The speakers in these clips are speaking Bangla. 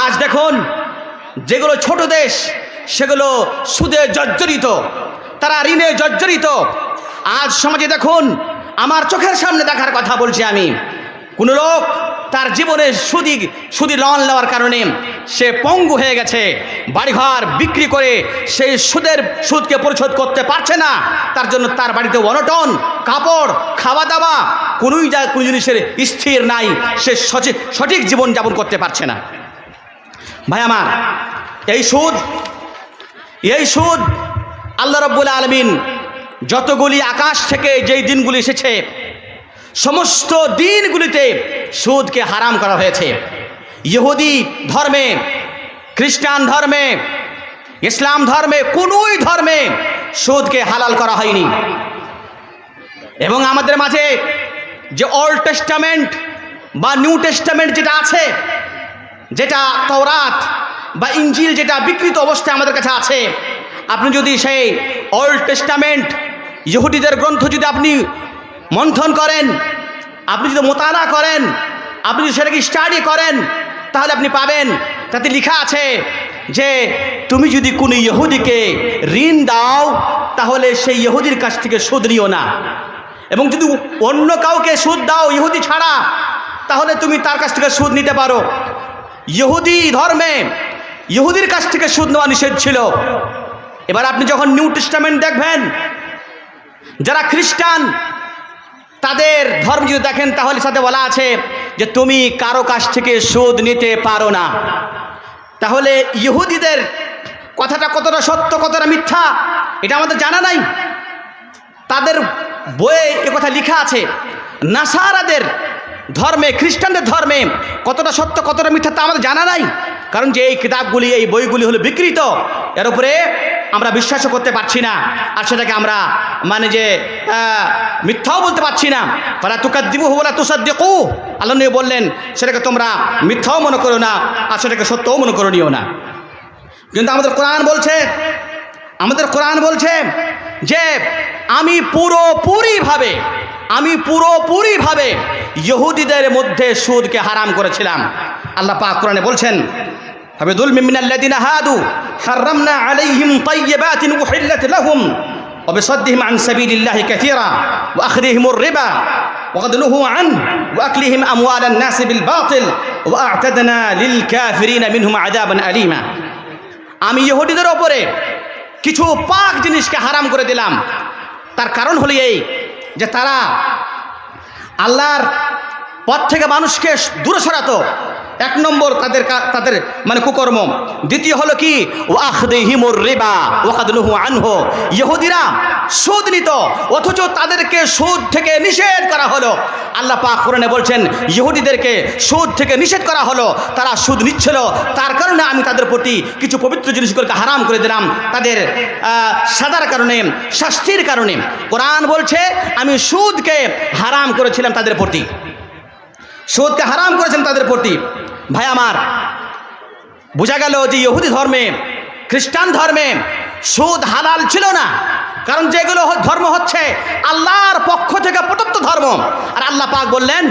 আজ দেখুন, যেগুলো ছোট দেশ, সেগুলো সুদে জর্জরিত, তারা ঋণে জর্জরিত। আজ সমাজে দেখুন, আমার চোখের সামনে দেখার কথা বলছি আমি। কোনো লোক তার জীবনে সুদি সুদি লন নেওয়ার কারণে সে পঙ্গু হয়ে গেছে। বাড়িঘর বিক্রি করে সেই সুদের, সুদকে পরিশোধ করতে পারছে না। তার জন্য তার বাড়িতে অনটন, কাপড় খাওয়া দাওয়া কোনোই যা, কোনো জিনিসের স্থির নাই। সে সঠিক জীবন যাপন করতে পারছে না। ভাই আমার, এই সুদ এই সুদ আল্লাহ রব্বুল আলমিন যতগুলি আকাশ থেকে যেই দিনগুলি এসেছে, সমস্ত দিনগুলিতে সুদকে হারাম করা হয়েছে। ইহুদি ধর্মে, খ্রিস্টান ধর্মে, ইসলাম ধর্মে, কোনোই ধর্মে সুদকে হালাল করা হয়নি। এবং আমাদের মাঝে যে ওল্ড টেস্টামেন্ট বা নিউ টেস্টামেন্ট যেটা আছে যেটা তওরাত বা ইঞ্জিল যেটা বিকৃত অবস্থায় আমাদের কাছে আছে, আপনি যদি সেই ওল্ড টেস্টামেন্ট ইহুদিদের গ্রন্থ যদি আপনি মন্থন করেন, আপনি যদি মোতালা করেন, আপনি যদি সেটাকে স্টাডি করেন, তাহলে আপনি পাবেন। তাতে লেখা আছে যে, তুমি যদি কোনো ইহুদিকে ঋণ দাও, তাহলে সেই ইহুদির কাছ থেকে সুদ নিও না। এবং যদি অন্য কাউকে সুদ দাও ইহুদি ছাড়া, তাহলে তুমি তার কাছ থেকে সুদ নিতে পারো। ইহুদি ধর্মে, ইহুদির কাছ থেকে সুদ নেওয়া নিষেধ ছিল। এবার আপনি যখন নিউ টেস্টামেন্ট দেখবেন, যারা খ্রিস্টান, তাদের ধর্ম যদি দেখেন, তাহলে সাথে বলা আছে যে তুমি কারও কাছ থেকে সুদ নিতে পারো না। তাহলে ইহুদিদের কথাটা কতটা সত্য, কতটা মিথ্যা, এটা আমাদের জানা নাই। তাদের বইয়ে কথা লেখা আছে, নাসারাদের ধর্মে, খ্রিস্টানদের ধর্মে কতটা সত্য, কতটা মিথ্যা তা আমাদের জানা নাই। কারণ যে এই কিতাবগুলি, এই বইগুলি হলো বিকৃত, এর উপরে আমরা বিশ্বাসও করতে পারছি না। আর সেটাকে আমরা মানে যে মিথ্যাও বলতে পারছি না। তারা তুকাদ্দিবু বলা তুসাদ্দিকু। আল্লাহ নবী বললেন, সেটাকে তোমরা মিথ্যাও মনে করো না, আর সেটাকে সত্যও মনে করো নিও না। কিন্তু আমাদের কোরআন বলছে, আমাদের কোরআন বলছে যে, আমি পুরোপুরিভাবে আমি পুরোপুরিভাবে ইহুদিদের মধ্যে সুদকে হারাম করেছিলাম আল্লাহ পাক কোরআনে বলছেন হাবিদুল মিমিনাল্লাদিনা হাদু হারামনা আলাইহিম তাইয়্যিবাতিন উহিল্লাত লাহুম وبصدهم عن سبيل الله كثيرا واخذهم الربا وقد نهوا عنه واكلهم اموال الناس بالباطل واعتدنا للكافرين منهم عذابا اليما আমি ইহুদিদের ওপরে কিছু পাক জিনিসকে হারাম করে দিলাম তার কারণ হলো এই যে তারা আল্লাহর পথ থেকে মানুষকে দূরে সরাতো। এক নম্বর তাদের তাদের মানে কুকর্ম। দ্বিতীয় হলো কি? ও ইহুদিরা সুদ নিত, অথচ তাদেরকে সুদ থেকে নিষেধ করা হলো। আল্লাহ পাক বলছেন, ইহুদিদেরকে সুদ থেকে নিষেধ করা হলো, তারা সুদ নিচ্ছিল। তার কারণে আমি তাদের প্রতি কিছু পবিত্র জিনিসগুলোকে হারাম করে দিলাম। তাদের সাদার কারণে, শাস্তির কারণে। কোরআন বলছে, আমি সুদকে হারাম করেছিলাম তাদের প্রতি। সুদকে হারাম করেছেন তাদের প্রতি। ভাই আমার, বোঝা গেল যে ইহুদি ধর্মে, খ্রিস্টান ধর্মে সুদ হালাল ছিল না। কারণ যেগুলো ধর্ম হচ্ছে আল্লাহর পক্ষ থেকে প্রদত্ত ধর্ম আর আল্লাহ পাক বললেন,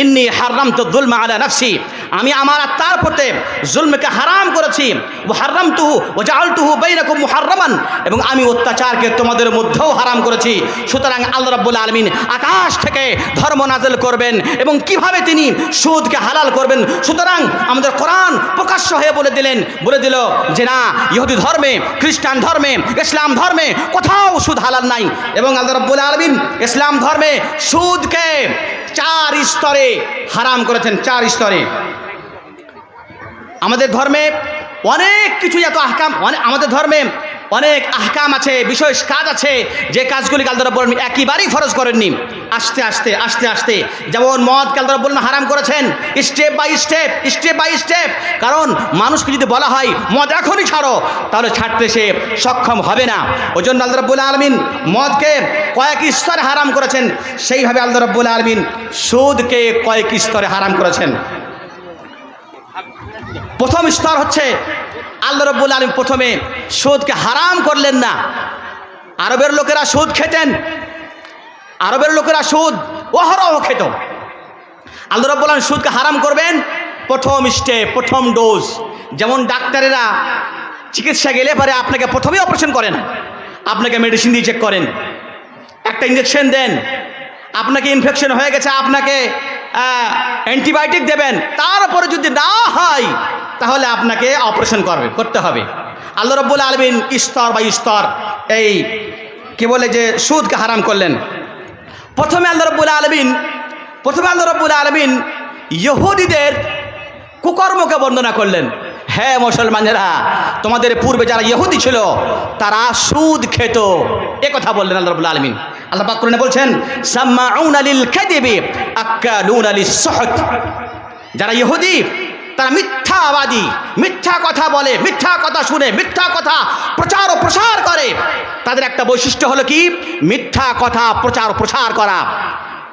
ইন্নি হারাম তো দুলমা আলা নফসি। আমি আমার আত্মার পথে জুলমকে হারাম করেছি। ও হারাম তুহু ও জাল তুহু বাইরকম মুহাররামান। এবং আমি অত্যাচারকে তোমাদের মধ্যেও হারাম করেছি। সুতরাং আল্লাহ রাব্বুল আলমিন আকাশ থেকে ধর্ম নাজেল করবেন এবং কীভাবে তিনি সুদকে হালাল করবেন। সুতরাং আমাদের কোরআন প্রকাশ্য হয়ে বলে দিলেন, বলে দিল যে না, ইহুদি ধর্মে, খ্রিস্টান ধর্মে, ইসলাম ধর্মে কোথাও সুদ হালাল নাই। এবং আল্লাহ রাব্বুল আলমিন ইসলাম ধর্মে সুদকে চার স্তরে হারাম করেছেন, চার স্তরে। আমাদের ধর্মে অনেক কিছু এত আহকাম অনেক আমাদের ধর্মে অনেক আহকাম আছে, বিশেষ কাজ আছে, যে কাজগুলি কালদরা বলেন একেবারেই ফরজ করেননি। আস্তে আস্তে আস্তে আস্তে। যেমন মদ কালদরা বললেন হারাম করেছেন step by step step by step কারণ মানুষকে যদি বলা হয়, মদ এখনই ছাড়ো, তাহলে ছাড়তে সে সক্ষম হবে না। ওই জন্য আল্লাহ রব্বুল আলমিন মদকে কয়েক স্তরে হারাম করেছেন। সেইভাবে আল্লাহ রব্বুল আলমিন সুদকে কয়েক স্তরে হারাম করেছেন। প্রথম স্তর হচ্ছে আল্লাহ রব্বুল আলম প্রথমে সুদকে হারাম করলেন না। আরবের লোকেরা সুদ খেতেন। আরবের লোকেরা সুদ অহরহ খেত। আল্লাহ রব্বুল আলম সুদকে হারাম করবেন। প্রথম স্টেপ প্রথম ডোজ যেমন ডাক্তারেরা চিকিৎসা গেলে পরে আপনাকে প্রথমেই অপারেশন করেন। আপনাকে মেডিসিন দিয়ে চেক করেন। একটা ইঞ্জেকশন দেন। আপনাকে ইনফেকশন হয়ে গেছে, আপনাকে অ্যান্টিবায়োটিক দেবেন। তারপরে যদি না হয় তাহলে আপনাকে অপারেশন করবে, করতে হবে। আল্লাহ রব্বুল আলমিন স্তর বা স্তর এই কি বলে যে সুদকে হারাম করলেন। প্রথমে আল্লাহ রব্বুল আলমিন, প্রথমে আল্লাহ রব্বুল আলমিন ইহুদিদের কুকর্মকে বর্ণনা করলেন। হ্যাঁ মুসলমানেরা, তোমাদের পূর্বে যারা ইহুদি ছিল, তারা সুদ খেত। এ কথা বললেন আল্লাহ রবুল্লা আলমিন। আল্লাহ পাক কোরআনে বলছেন, সাম্মাউন আলিল কাযিবি আক্কালুন আলিস সুহত যারা ইহুদি তারা মিথ্যাবাদী, মিথ্যা কথা বলে, মিথ্যা কথা শুনে, মিথ্যা কথা প্রচার ও প্রসার করে। তাদের একটা বৈশিষ্ট্য হলো কি? মিথ্যা কথা প্রচার প্রসার করা।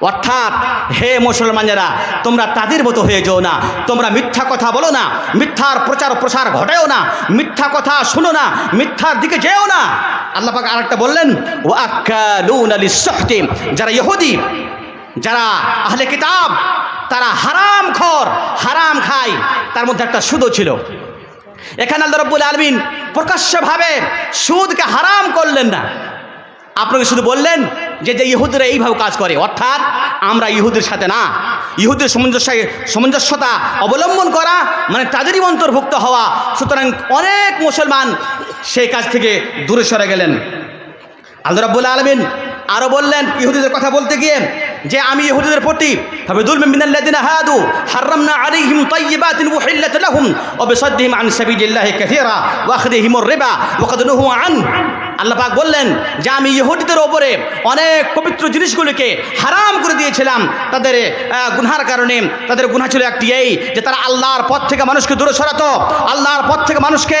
অর্থাৎ, হে মুসলমানেরা তোমরা তাদের মতো হয়ে যাও না। তোমরা মিথ্যা কথা বলো না। মিথ্যার প্রচার প্রসার ঘটেও না। মিথ্যা কথা শুনো না। মিথ্যার দিকে যেও না। আল্লাহ পাক আরেকটা বললেন ও আক্কালুন আলী যারা ইহুদি, যারা আহলে কিতাব তারা হারাম খর, হারাম খায়। তার মধ্যে একটা সুদও ছিল। এখানে আল্লাহ রব্বুল আলমিন প্রকাশ্যভাবে সুদকে হারাম করলেন না। আপনাকে শুধু বললেন যে যে ইহুদিরা এইভাবে কাজ করে, অর্থাৎ আমরা ইহুদের সাথে না। ইহুদের সামঞ্জস্য, সামঞ্জস্যতা অবলম্বন করা মানে তাদেরই অন্তর্ভুক্ত হওয়া। সুতরাং অনেক মুসলমান সেই কাজ থেকে দূরে সরে গেলেন। আল্লাহ রাব্বুল আলমিন আরও বললেন ইহুদিদের কথা বলতে গিয়ে যে আমি ইহুদিদের প্রতি তবে দুল মিনাল্লাযিনা হাদু, হারামনা আলাইহিম তাইয়্যিবাতিন উহিল্লাত লাহুম ওয়া বিসাদ্দিহিম আন সাবিলিল্লাহি কাসীরা, ওয়া আখদিহিমুর রিবা, ওয়া কাদ নুহু আন আল্লাহ পাক বললেন যে আমি ইহুদিদের ওপরে অনেক পবিত্র জিনিসগুলিকে হারাম করে দিয়েছিলাম। তাদের গুনহার কারণে তাদের গুনাহ ছিল একটি এই যে তারা আল্লাহর পথ থেকে মানুষকে দূরে সরাতো, আল্লাহর পথ থেকে মানুষকে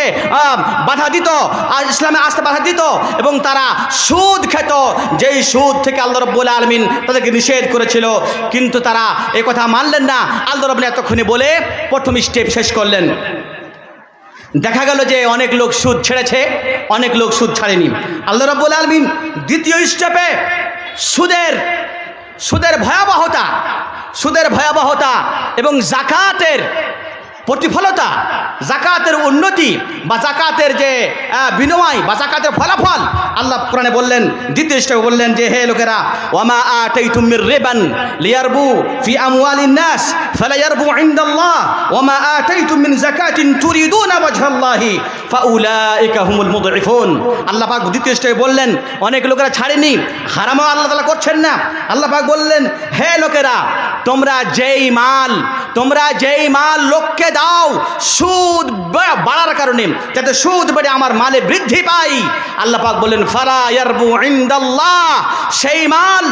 বাধা দিত আর ইসলামে আসতে বাধা দিত এবং তারা সুদ খেত। যেই সুদ থেকে আল্লাহ রব্বুল আলমিন তাদেরকে নিষেধ করেছিল, কিন্তু তারা এ কথা মানলেন না। আল্লাহ রব্বুল এতক্ষণে বলে প্রথম স্টেপ শেষ করলেন। দেখা গেল যে অনেক লোক সুদ ছেড়েছে, অনেক লোক সুদ ছাড়েনি। আল্লাহ রব্বুল আলমিন দ্বিতীয় স্টেপে সুদের সুদের ভয়াবহতা সুদের ভয়াবহতা এবং জাকাতের প্রতিফলতা, জাকাতের উন্নতি বা জাকাতের যে বিনিময় বা জাকাতের ফলাফল আল্লাহ কোরআনে বললেন, দ্বিতীয় স্টেপে বললেন যে, হে লোকেরা, ওয়ামা আতাইতুম মির রিবান লিয়ারবু ফি আমওয়ালিন নাস ফালা ইয়ারবু ইনদাল্লাহ, ওয়ামা আতাইতুম মিন যাকাতিন তুরিদুনা ওয়াজহাল্লাহি ফাউলাইকা হুমুল মুদঈফুন আল্লাহ পাক দ্বিতীয় স্টেপে বললেন, অনেক লোকেরা ছাড়েনি, হারামও আল্লাহ তাআলা করছেন না। আল্লাহ পাক বললেন, হে লোকেরা, তোমরা যেই মাল, তোমরা যেই মাল লোককে দাও, সুদ বাড়ার কারণে, যাতে সুদ বেড়ে আমার মালে বৃদ্ধি পাই আল্লাহ পাক বললেন, ফালা ইয়ারবু সেই মাল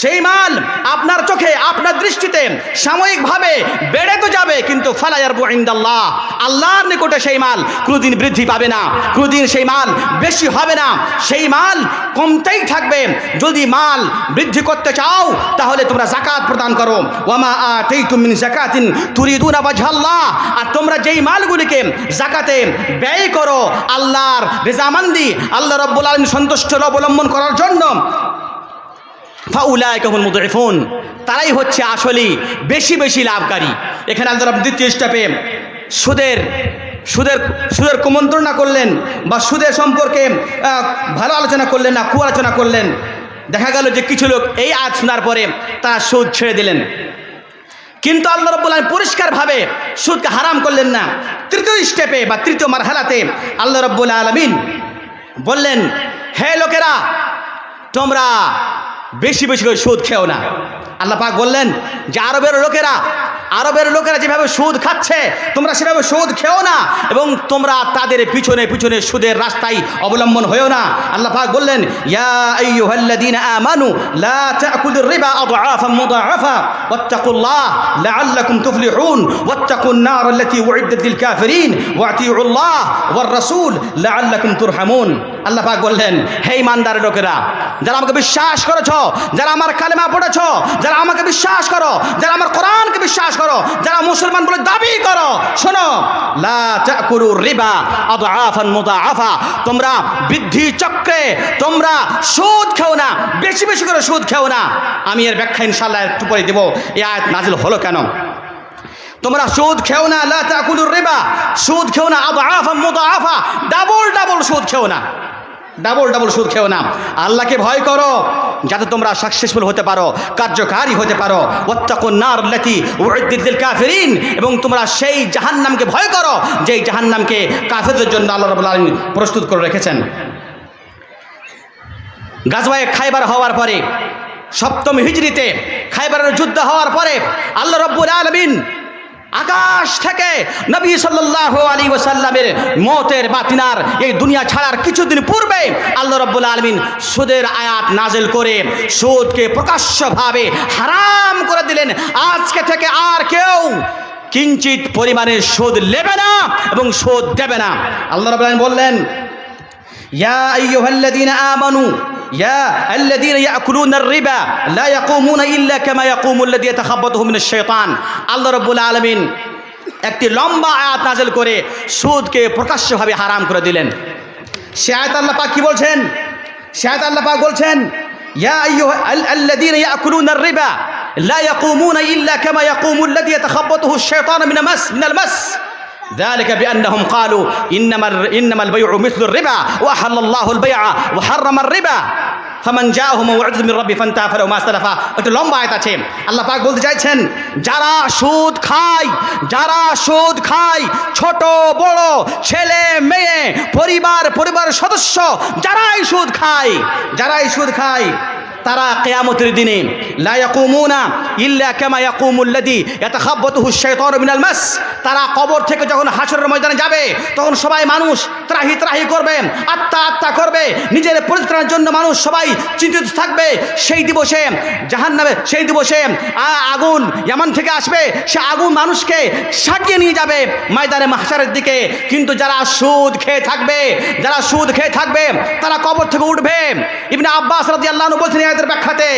সেই মাল আপনার চোখে, আপনার দৃষ্টিতে সাময়িকভাবে বেড়ে তো যাবে, কিন্তু ফালা ইয়ারবু ইনদাল্লাহ। আল্লাহর নিকটে সেই মাল কোনোদিন বৃদ্ধি পাবে না, কোনোদিন সেই মাল বেশি হবে না। সেই মাল কমতেই থাকবে। যদি মাল বৃদ্ধি করতে চাও, তাহলে তোমরা জাকাত প্রদান করো। ওয়ামা আতাইতুম মিন যাকাতিন তুরিদুনা ওয়াজহাল্লাহ আর তোমরা যেই মালগুলিকে জাকাতে ব্যয় করো আল্লাহর রেজামান্দি, আল্লাহ রব্বুল আলামিন সন্তুষ্ট অবলম্বন করার জন্য। মুদঈফুন তারাই হচ্ছে আসলেই বেশি বেশি লাভকারী। এখানে আল্লাহ দ্বিতীয় স্টেপে সুদের সুদের সুদের কুমন্ত্রণা করলেন বা সুদের সম্পর্কে ভালো আলোচনা করলেন না কু আলোচনা করলেন। দেখা গেল যে কিছু লোক এই আজ শোনার পরে তারা সুদ ছেড়ে দিলেন। কিন্তু আল্লাহ রব্বুল আলম পরিষ্কারভাবে সুদকে হারাম করলেন না। তৃতীয় স্টেপে বা তৃতীয় মারহালাতে আল্লাহ রব্বুল আলমিন বললেন, হে লোকেরা, তোমরা বেশি বেশি করে সুদ খেও না। আল্লাহ পাক বললেন যে আরবের লোকেরা আরবের লোকেরা যেভাবে সুদ খাচ্ছে, তোমরা সেভাবে সুদ খেও না এবং তোমরা তাদের পিছনে পিছনে সুদের রাস্তায় অবলম্বন হয়েও না। আল্লাহ পাক বললেন আমানু, লা তাকুলুর রিবা আদআফাম মুদাআফা, ওয়াত্তাকুল্লাহ লাআল্লাকুম তুফলিহুন, ওয়াত্তাকুন নার আল্লাতী উইদ্দাত লিল কাফিরিন ওয়াতিউল্লাহ ওয়ার রাসূল লাআল্লাকুম তুরহামুন। আল্লাহ পাক বললেন, হে ইমানদার লোকেরা, যারা আমাকে বিশ্বাস করেছ যারা আমার কালেমা পড়েছ, যারা আমাকে বিশ্বাস করো, যারা আমার কোরআনকে বিশ্বাস করো, যারা মুসলমান বলে দাবি করো, শোনো, লা তাকুলু রিবা আদআফান মুদাআফা। তোমরা বৃদ্ধি চক্রে, তোমরা সুদ খেও না, বেশি বেশি করে সুদ খেও না। আমি এর ব্যাখ্যা ইনশাআল্লাহ একটু পরে দেবো, এই আয়াত নাজিল হলো কেন? তোমরা সুদ খেও না, লা তাকুলুর রিবা। সুদ খেও না আফা মুদাআফা। ডাবল ডাবল সুদ খেও না। ডাবল ডাবল সুদ খেও না। আল্লাহকে ভয় করো, যাতে তোমরা সাকসেসফুল হতে পারো, কার্যকারী হতে পারো। লাতি উইদ্দিত লিল এবং তোমরা সেই জাহান্নামকে ভয় করো, যেই জাহান্নামকে কাফেরদের জন্য আল্লাহ রাব্বুল আলামিন প্রস্তুত করে রেখেছেন। গাজওয়ায়ে খাইবার হওয়ার পরে, সপ্তম হিজরিতে খাইবারের যুদ্ধ হওয়ার পরে আল্লাহ রব্বুল আলমিন আকাশ থেকে নবী সাল্লাহ আলী ওসাল্লামের মতের বাতিনার এই দুনিয়া ছাড়ার কিছুদিন পূর্বে আল্লাহ রব্বুল আলমিন সুদের আয়াত নাজেল করে সুদকে প্রকাশ্যভাবে হারাম করে দিলেন। আজকে থেকে আর কেউ কিঞ্চিত পরিমাণে সুদ লেবে না এবং সুদ দেবে না। আল্লাহ রব্বুল আলমিন বললেন, ইয়া আইয়ুহাল্লাযীনা আমানু ইয়া আল্লাযীনা ইয়াকুলুনা আর-রিবা লা ইয়াকুমুনা ইল্লা কামা ইয়াকুমু আল্লাযী ইয়াতাখাব্বাতুহু মিনাশ শাইতান আল্লাহ রাব্বুল আলামিন একটি লম্বা আয়াত নাজিল করে সুদকে প্রকাশ্যভাবে হারাম করে দিলেন। সে আয়াত আল্লাহ পাক কি বলছেন? সে আয়াত আল্লাহ পাক বলছেন, ইয়া আইয়ুহা আল্লাযীনা ইয়াকুলুনা আর-রিবা লা ইয়াকুমুনা ইল্লা কামা ইয়াকুমু আল্লাযী ইয়াতাখাব্বাতুহু আশ-শাইতান মিনাল মাস মিনাল মাস। ذلك بأنهم قالوا إنما الر- إنما البيع مثل الربا وأحل الله البيع وحرم الربا ফামান জাআহু মাউইযাতুম মির রাব্বি ফান্তাহা ফালাহু মা সালাফা একটু লম্বা আয়াত আছে আল্লাহ পাক বলতে চাইছেন যারা সুদ খায় যারা সুদ খায় ছোট বড় ছেলে মেয়ে পরিবার পরিবার সদস্য যারাই সুদ খায় যারাই সুদ খায় তারা কেয়ামতের দিনে মাস তারা কবর থেকে যখন হাসরের ময়দানে যাবে তখন সবাই মানুষ ত্রাহি ত্রাহি করবে, আত্মা আত্মা করবে, নিজের পরিত্রাণের জন্য মানুষ সবাই চিন্তিত থাকবে। সেই দিবসে, জাহান্নামে সেই দিবসে আগুন ইয়ামান থেকে আসবে, সে আগুন মানুষকে সাজিয়ে নিয়ে যাবে ময়দানে মাহশারের দিকে। কিন্তু যারা সুদ খেয়ে থাকবে, যারা সুদ খেয়ে থাকবে, তারা কবর থেকে উঠবে। ইবনে আব্বাস রাদিয়াল্লাহু আনহু বলছেন আয়াতের ব্যাখ্যাতে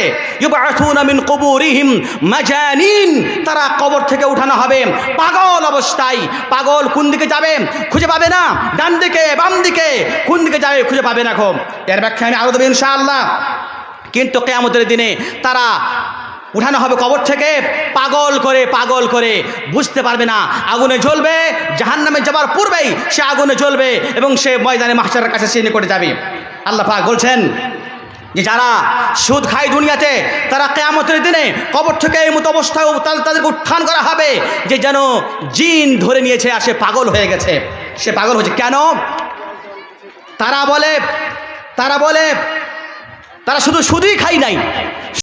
মিন কুবুরিহিম মাজানিন। তারা কবর থেকে উঠানো হবে পাগল অবস্থায়। পাগল কোন দিকে যাবে? খুঁজে পাবে না। ডান দিকে বাম দিকে, কোন দিকে যাবে খুঁজে পাবে না খুব এর ব্যাখ্যা আমি আরও দেবো ইনশাআল্লাহ। কিন্তু কেয়ামতের দিনে তারা উঠানো হবে কবর থেকে, পাগল করে পাগল করে, বুঝতে পারবে না। আগুনে জ্বলবে, জাহান্নামে যাবার পূর্বেই সে আগুনে জ্বলবে এবং সে ময়দানে মাস্টারের কাছে সে নিকটে যাবে। আল্লাহ পাক বলছেন যে যারা সুদ খায় দুনিয়াতে, তারা কেয়ামতের দিনে কবর থেকে এই মতো অবস্থায় তাদেরকে উত্থান করা হবে যে যেন জিন ধরে নিয়েছে আর সে পাগল হয়ে গেছে। সে পাগল হয়েছে। কেন? তারা বলে তারা বলে তারা শুধু শুধুই খাই নাই।